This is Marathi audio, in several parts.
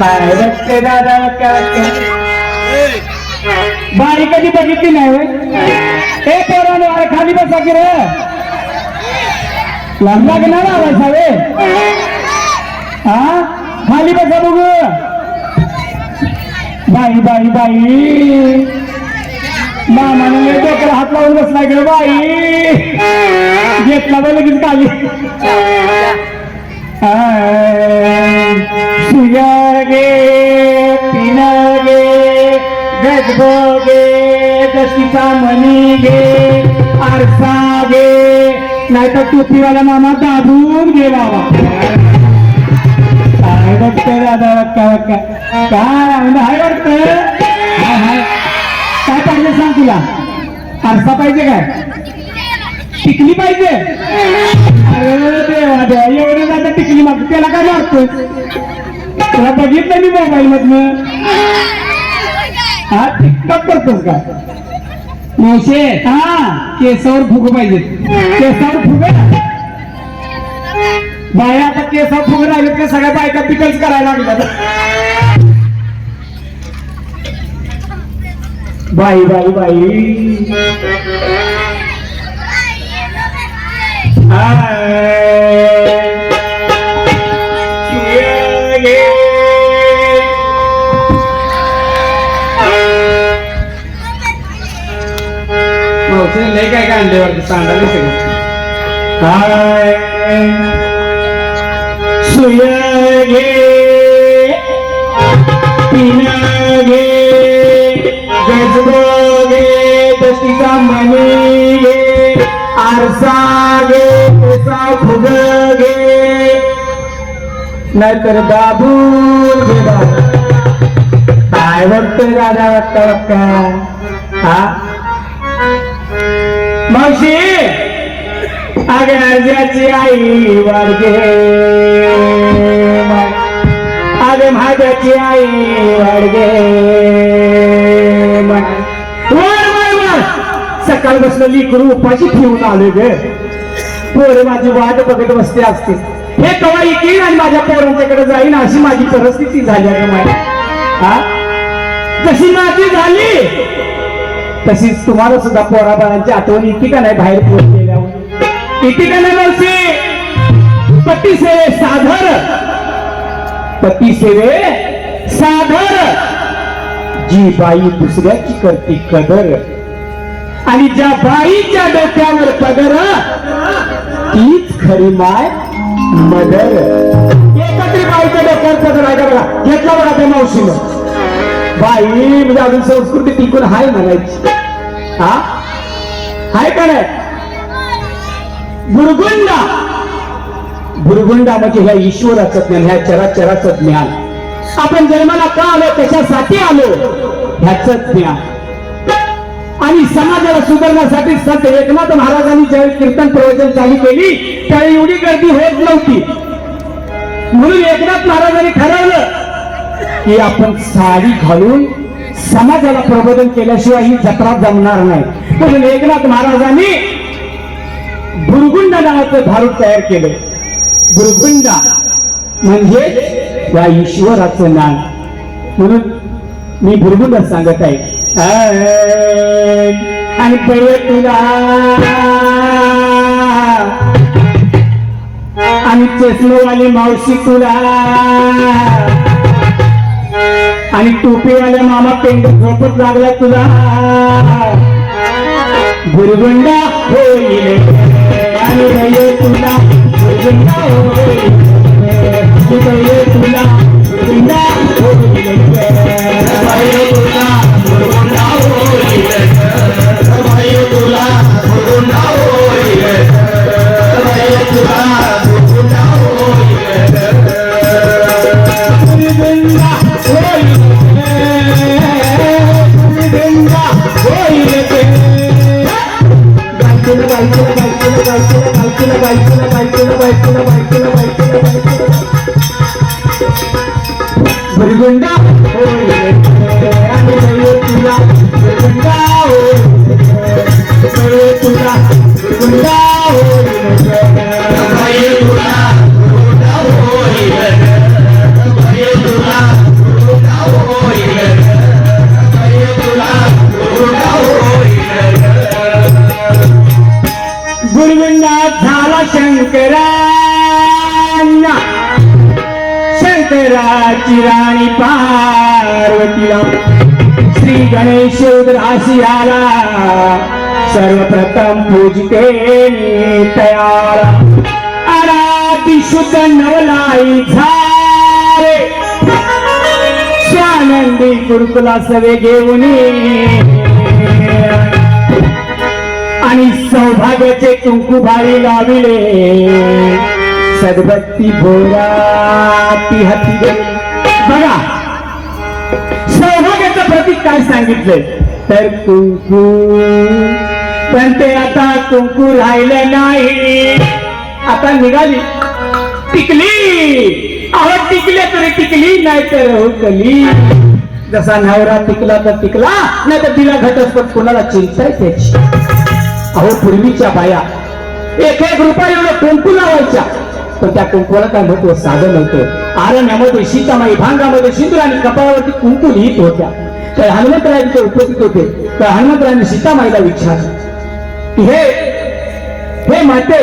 काय बघते दादा काय बारी कधी बघितली नाही होय? ए अरे खाली बसा की रे. लग्नाला आलाय सावे. हा खाली बसा बघू. बाई बाई बाई. मामाने डोक्याला हात लावून बसला गे बाई. घेतला बाई लगेच खाली. सुया पिनागे पिना गे गजबो गे दशीचा मनी गे आरसा गे नाहीतर टोपीवाला मामा दाबून गे बाबा काय बघतोय दादा काय काय काय म्हणजे हाय वाटतं काय पाहिजे सांग तुला? आरसा पाहिजे काय? टिकली पाहिजे? अरे देवा देवा एवढं आता टिकली माग त्याला काय मारतोय तुला बघितलं मी मोबाईल मधनं हा टिकटॉक करतोस का मावशे हा केसावर फुग पाहिजे केसावर फुग बाया आता केसावर फुग राहिले ते सगळ्या बायका पिकल्स करायला लागल्या बाई बाई बाई. लय काय काय आणल्यावरती सांगायला सगळं काय सुय घे पिन घे घे दशीचा मणी घे आरसा घे फुगे नाहीतर दाबून घे काय बघतोय राजा वाटता बघता हा? मावशी! अगे आई वाढगे अगे माझ्याची आई वाढगे सकाळ बसलं लिकरू उपाशी ठेवून आले गे. पोरे माझी वाट बघत बसते असते. हे कवा येईल आणि माझ्या पोरांच्याकडे जाईन अशी माझी परिस्थिती झाली आहे माझी. हा? जशी माझी झाली तशीच तुम्हाला सुद्धा पोराबाळांची आठवण येते का नाही बाहेर पोहोचलेल्यावर येते का नाही मावशी? पती सेवे साधर. पती सेवे साधर. जी बाई दुसऱ्याची करते कदर. आणि ज्या बाईच्या डोक्यावर पदर तीच खरी माय मदर. एकत्री बाईच्या डोक्यावर पदर आहे का बघा? घेतला बघा त्या मावशीनं. बाई म्हणजे अजून संस्कृती टिकून हाय म्हणायची. हा? हाय का नाही? बुरगुंडा. बुरगुंडा म्हणजे ह्या ईश्वराचं ज्ञान ह्या चराचराचं ज्ञान. आपण जन्माला का आलो? कशासाठी आलो? ह्याच ज्ञान. आणि समाजाला सुधारण्यासाठी संत एकनाथ महाराजांनी ज्यावेळी कीर्तन प्रवचन चालू केली त्यावेळी एवढी गर्दी होत नव्हती. म्हणून एकनाथ महाराजांनी ठरवलं की आपण साडी घालून समाजाला प्रबोधन केल्याशिवाय ही जत्रा जमणार नाही. म्हणून एकनाथ महाराजांनी भुरगुंड नावाचं धारूड तयार केलं. भुरगुंडा म्हणजे या ईश्वराचं नाव. म्हणून मी बुरगुंडा सांगत आहे. आणि बळे तुला. आणि चष्मेवाले मावशी तुला. आणि टोपीवाल्या मामा पेंड झोपत लागला तुला. गुरगुंडा होईल. आणि तुला. गुरगुंडा होईल. भरगुंडा होय आणि बळे तुला भरगुंडा होय बळे तुला भरगुंडा होय गुरुविंदात झाला शंकरांना शंकराची राणी पार्वतीला. श्री गणेश उदराशी आला सर्वप्रथम पूजते तयार. आराती शुद्ध नवलाई झाले. स्वानंदी गुरुकुला सवे घेऊन आणि सौभाग्याचे कुंकू भारी लाविले. सद्भक्ती भोरा ती हाती गेली बघा. सौभाग्याचं प्रतीक काय सांगितलंय? तर कुंकू. पण ते आता कुंकू राहिलं नाही. आता निघाली. टिकली. अहो टिकले तरी टिकली नाही तर कली जसा नवरा टिकला तर टिकला नाही तर तिला घटस्फोट कोणाला चिंताय त्याची अहो पूर्वीच्या बाया. एक एक रुपया एवढं कुंकू लावायच्या. पण त्या कुंकूला काय महत्त्व? साधन नव्हतं. आरण्यामध्ये सीतामाई भांगामध्ये सिंदूर आणि कपाळावरती कुंकू लिहित होत्या. तर हनुमंतरायांचे उपस्थित होते. तर हनुमंतरायांनी सीतामाईला विचारलं हे हे माते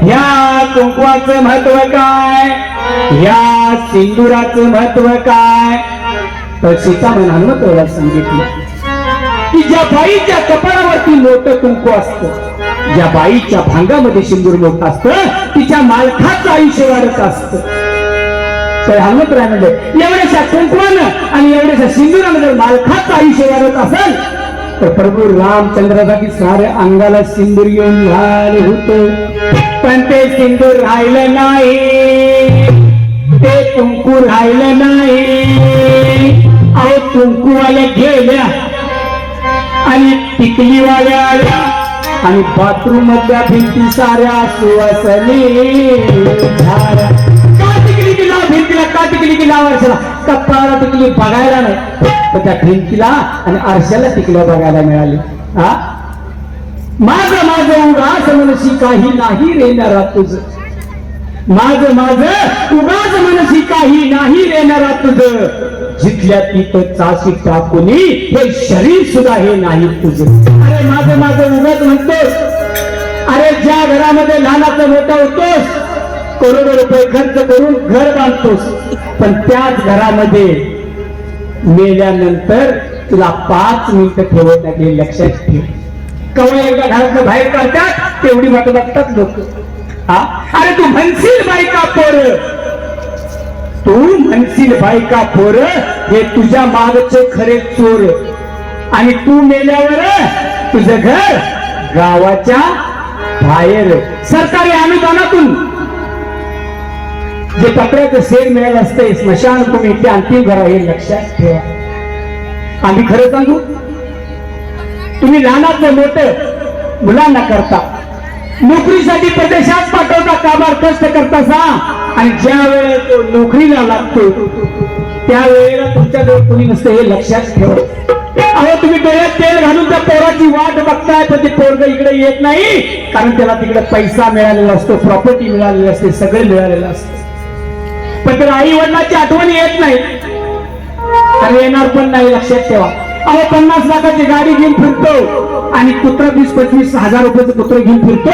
ह्या कुंकवाचं महत्त्व काय? ह्या सिंदुराचं महत्त्व काय? तर सीतामाई हनुमंतरायला सांगितलं की ज्या बाईच्या कपाळावरती मोठं कुंकू असतं ज्या बाईच्या भांगामध्ये सिंदूर मोठं असत तिच्या मालकाचं आयुष्य वाढत असतं. तर हनुमंतराय म्हणजे एवढ्याशा कुंकवानं आणि एवढ्याशा सिंदुरामध्ये मालकाचं आयुष्य वाढत असेल तर प्रभू रामचंद्रासाठी सारे अंगाला सिंदूर येऊन झाले होते. पण ते सिंदूर राहिलं नाही. ते कुंकू राहिलं नाही. अहो कुंकूवाल्या गेल्या आणि टिकलीवाल्या आल्या. आणि बाथरूम मधल्या भिंती साऱ्या सुवासनी. का टिकली की भिंतीला? का टिकली की आरशाला? कप्पाला टिकली बघायला नाही. पण त्या भिंतीला आणि आरशाला टिकल्या बघायला मिळाली. हा? माझं माझं उगाच मनशी काही नाही रेणारा तुझ. माझ माझ उगाच मनशी काही नाही रेणारा तुझ. जिथल्या तिथं चाशी टाकून हे शरीर सुद्धा हे नाही तुझं. माझं माझं उगत म्हणतोस अरे ज्या घरामध्ये लहानाचा मोठा होतोस करोडो रुपये खर्च करून घर बांधतोस पण त्याच घरामध्ये मेल्यानंतर तुला पाच मिनिटं ठेवत नाही लक्षात ठेव. कवळ एकदा घरातनं बाहेर काढतात तेवढी वाट बघतात लोक. हा? अरे तू म्हणशील बायका पोर. तू म्हणशील बायका पोर हे तुझ्या मागचे खरे चोर. आणि तू मेल्यावर तुझं घर गावाच्या बाहेर सरकारी अनुदानातून. जे कपड्याचं सेल मिळालं असते स्मशान तुम्ही ते अंतिम घर हे लक्षात ठेवा. आम्ही खरं सांगू? तुम्ही लहानातलं मोठं मुलांना करता. नोकरीसाठी प्रदेशात पाठवता कामार कष्ट करता सा. आणि ज्या वेळेला तो नोकरीला लागतो त्यावेळेला तुमच्याजवळ कोणी नसतं हे लक्षात ठेवा. अहो तुम्ही डोळ्यात तेल घालून त्या पोराची वाट बघताय पण ते पोरग इकडे येत नाही. कारण त्याला तिकडे पैसा मिळालेला असतो प्रॉपर्टी मिळालेली असते सगळे मिळालेलं असते. पण त्याला आई वडिलांची आठवण येत नाही. आणि येणार पण नाही लक्षात ठेवा. अहो पन्नास लाखाची गाडी घेऊन फिरतो आणि कुत्रा वीस पंचवीस हजार रुपयाचं कुत्र घेऊन फिरतो.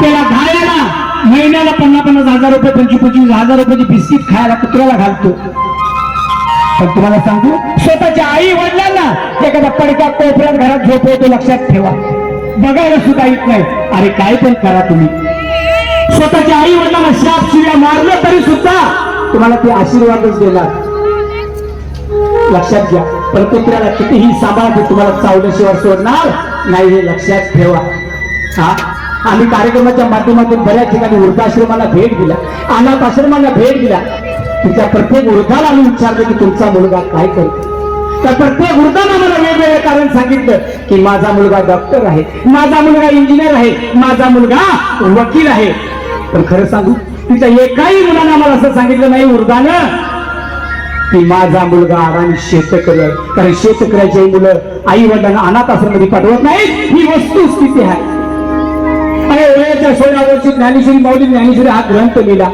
त्याला घालायला महिन्याला पन्नास पन्नास हजार रुपये पंचवीस पंचवीस हजार रुपयाची बिस्किट खायला कुत्र्याला घालतो. पण तुम्हाला सांगू स्वतःच्या आई वडिलांना एखादा पडक्या कोपऱ्यात घरात झोपवतो लक्षात ठेवा. बघायला सुद्धा येत नाही. अरे काय पण करा तुम्ही. स्वतःच्या आई वडिलांना शाप शिव्या मारलं तरी सुद्धा तुम्हाला ते आशीर्वादच देणार. लक्षात घ्या. पण प्रत्येकाला कितीही सांभाळ तुम्हाला चावल्याशिवाय सोडणार नाही हे लक्षात ठेवा. हा? आम्ही कार्यक्रमाच्या माध्यमातून बऱ्याच ठिकाणी वृद्धाश्रमाला भेट दिला. अनाथ आश्रमाला भेट दिला. तिच्या प्रत्येक वृद्धाला आम्ही विचारलं की तुमचा मुलगा काय करतो त्या प्रत्येक वृद्धानं मला वेगवेगळे कारण सांगितलं की माझा मुलगा डॉक्टर आहे माझा मुलगा इंजिनियर आहे माझा मुलगा वकील आहे. पण खरं सांगू तिच्या एकाही मुलानं मला असं सांगितलं नाही वृद्धानं की माझा मुलगा आराम शेतकरी आहे. कारण शेतकऱ्याची मुलं आई वडिलांना अनाथ आश्रममध्ये पाठवत नाही ही वस्तुस्थिती आहे. अरे वयाच्या सोळा वर्षी ज्ञानेश्वरी माऊली ज्ञानेश्वरी हा ग्रंथ लिहिला.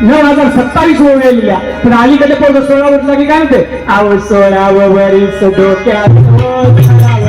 नऊ हजार सत्तावीस वय लिहिला पण अलीकडे पोरं सोळा वर्ष की काय म्हणते? आव सोळा वरीस डोक्यात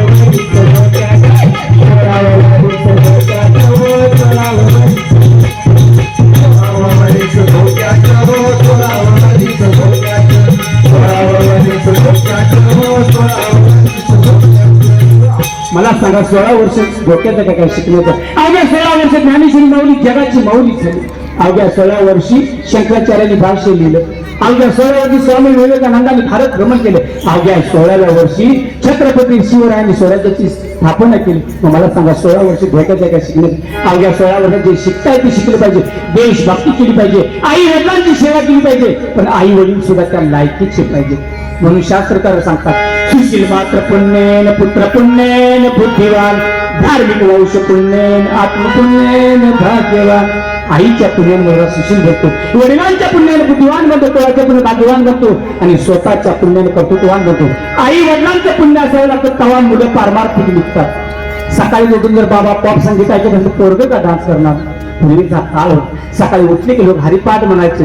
मला सांगा सोळा वर्ष डोक्याचं काय काय शिकलं होतं? अवघ्या सोळा वर्ष ज्ञानेश्वरी माऊली जगाची माऊली झाली अवघ्या सोळा वर्षी शंकराचार्यांनी भाष्य लिहिलं अवघ्या सोळा वर्षी स्वामी विवेकानंदांनी भारत भ्रमण केलं. अवघ्या सोळाव्या वर्षी छत्रपती शिवरायांनी स्वराज्याची स्थापना केली. मग मला सांगा सोळा वर्षी भेटायचं काय शिकण्यात अवघ्या सोळा वर्षात जे शिकताय ते शिकले पाहिजे. देशभक्ती केली पाहिजे. आई वडिलांची सेवा केली पाहिजे. पण आई वडील सुद्धा त्या लायकीचे पाहिजे. म्हणून शास्त्रकार सांगतात सुशील मात्र पुण्येन पुत्र पुण्येन बुद्धिवान. धार्मिक वंश पुण्येन आत्मपुण्येन भाग्यवान. आईच्या पुण्याने सुशील बनतो वडिलांच्या पुण्याने बुद्धिवान बनतो कुळाच्या पुण्य भाग्यवान बनतो आणि स्वतःच्या पुण्याने कर्तृत्ववान बनतो. आई वडिलांचं पुण्य असावं लागतं तेव्हा मुलं पारमार्थिक निघतात. सकाळी उठून जर बाबा पॉप संगीत ऐकत तर पोरग का डान्स करणार? पूर्वीचा काळ होत. सकाळी उठले की लोक हरिपाठ म्हणायचे.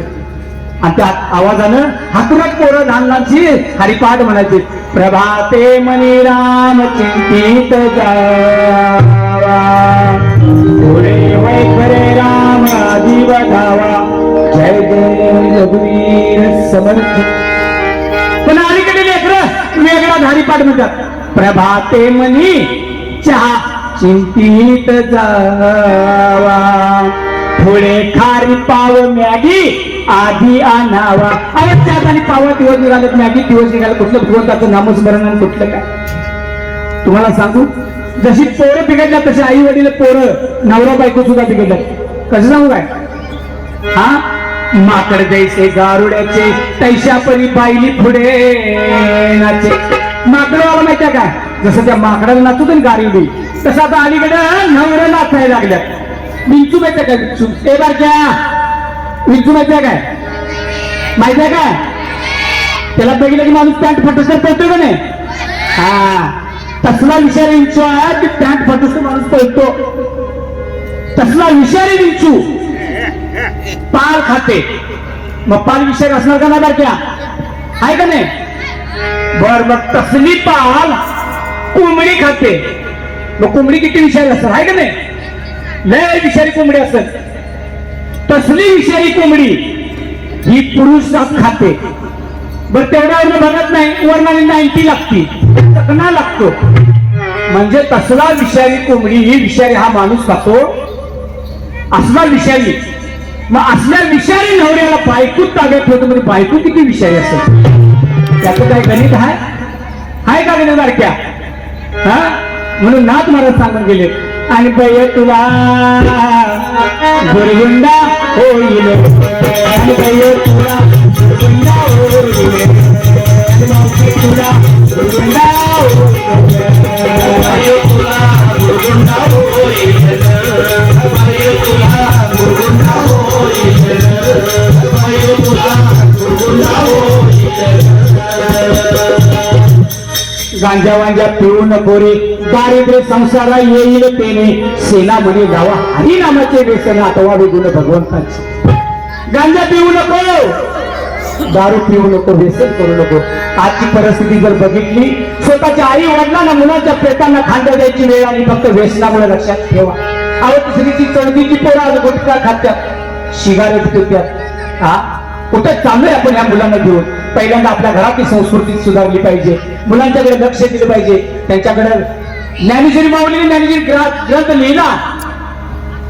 आणि त्या आवाजानं हातुरात पोरं लहान लहानशी हरिपाठ म्हणायचे. प्रभाते मनी राम चिंतित जा जीव धावा जय जय रघुवीर समर्थ. पण अलीकडे लेकर वेगळा हरिपाठ म्हणतात. प्रभाते मनी चहा चिंतित जावा. थोडे खारी पाव मॅगी आधी आणावा. अरे त्यात आणि पावा दिवस निघाले मॅगी दिवस निघाले कुठलं भगवंताचं नामस्मरण आणि कुठलं काय? तुम्हाला सांगू जशी पोरं बिघडल्या तशी आई वडील पोरं नवरा बायको सुद्धा बिघडल्या कसं सांगू काय? हा? माकड जैसे गारुड्याचे तैशा परी पाहिली पुढे नाचे बाबा माहितीये काय? जसं त्या माकडाला नाचू ना गारुडी तसं आता अलीकडं नवरे नाचायला लागल्या विंचू माहितीये काय विंचू? ए बारक्या! विंचू माहितीये काय? माहिती आहे काय? त्याला बघितलं की माणूस पॅन्ट फटूस पळतोय का नाही? हा. तसला विचार विंचू आहे की पॅन्ट फटूस माणूस पळतो. तसला विषारी विंचू. पाल खाते. मग पाल विषारी असणार का ना बारक्या? आहे का नाही? बर मग तसली पाल कोंबडी खाते. मग कोंबडी किती विषारी असतात आहे का नाही? लय विषारी कोंबडी असत तसली विषारी कोंबडी ही पुरुष खाते. बर तेवढ्यावर बघत नाही. वरणाने नाईन्टी लागती. चकना लागतो. म्हणजे तसला विषारी कोंबडी ही विषारी हा माणूस खातो. असला विषारी. मग असल्या विषारी नवऱ्याला बायकूत ताब्यात ठेवतो म्हणजे बायकू किती विषारी असेल? त्याचं काय गणित आहे? हाय का गणित बारक्या हा? म्हणून नाथ महाराज सांगून गेले आणि बाय तुला गुरगुंडा होईल. आणि बाय तुला गुरगुंडा होईल. तुला गांजा वांजा पिऊ नको रे. दारिद्र्य संसारा येईल तेने. सेना म्हणे जावा हरिनामाचे व्यसन आठवा गुण भगवंताचे. गांजा पिऊ नको. दारू पिऊ नको व्यसन करू नको. आजची परिस्थिती जर बघितली स्वतःच्या आई वडिलांना मुलांच्या पेटांना खांदा द्यायची वेळ आणि फक्त व्यसनामुळे लक्षात ठेवा. अहो दुसरीची चढतीची पोरं आज गुटखा खात्यात. शिगारे पित्यात हा कुठे चाललोय आपण या मुलांना घेऊन? पहिल्यांदा आपल्या घरातली संस्कृती सुधारली पाहिजे. मुलांच्याकडे लक्ष दिलं पाहिजे. त्यांच्याकडे ज्ञानेश्वरी माऊली ज्ञानेश्वरी ग्रंथ लिहिला.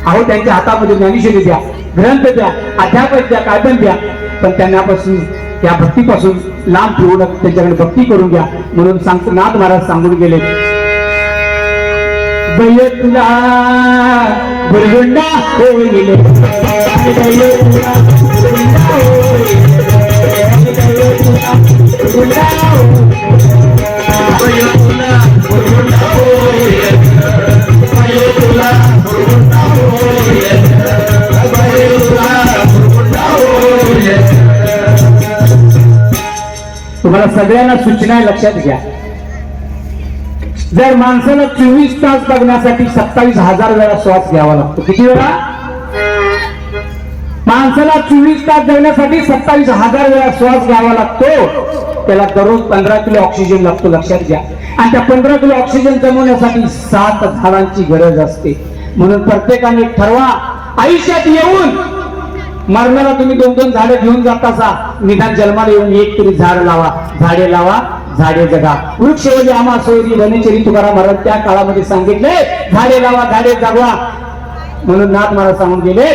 अहो त्यांच्या हातामध्ये ज्ञानेश्वरी द्या ग्रंथ द्या अध्यापन द्या कायदन पण द्या. पण त्यांनापासून त्या भक्तीपासून लांब ठेवून त्यांच्याकडे भक्ती करून घ्या. म्हणून सांगतो नाथ महाराज सांगून गेले. बैय तुला होईल तुम्हाला सगळ्यांना सूचना लक्षात घ्या. जर माणसाला चोवीस तास बघण्यासाठी सत्तावीस हजार वेळा श्वास घ्यावा लागतो. किती वेळा? माणसाला चोवीस तास जगण्यासाठी सत्तावीस हजार वेळा श्वास घ्यावा लागतो. त्याला दररोज पंधरा किलो ऑक्सिजन लागतो लक्षात घ्या. आणि त्या पंधरा किलो ऑक्सिजन जमवण्यासाठी सात झाडांची गरज असते. म्हणून प्रत्येकाने ठरवा आयुष्यात येऊन मरणाला तुम्ही दोन दोन झाडे घेऊन जातासा निदान जन्माला येऊन एक तरी झाड लावा. झाडे लावा झाडे जगा. वृक्षवली आम्हा सोयरी वनेचरी तुकाराम महाराज त्या काळामध्ये सांगितले झाडे लावा झाडे जगवा. म्हणून नाथ मला सांगून गेले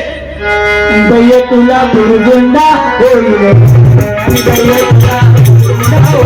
दय तुला गुरुगुंडा होईल दय तुला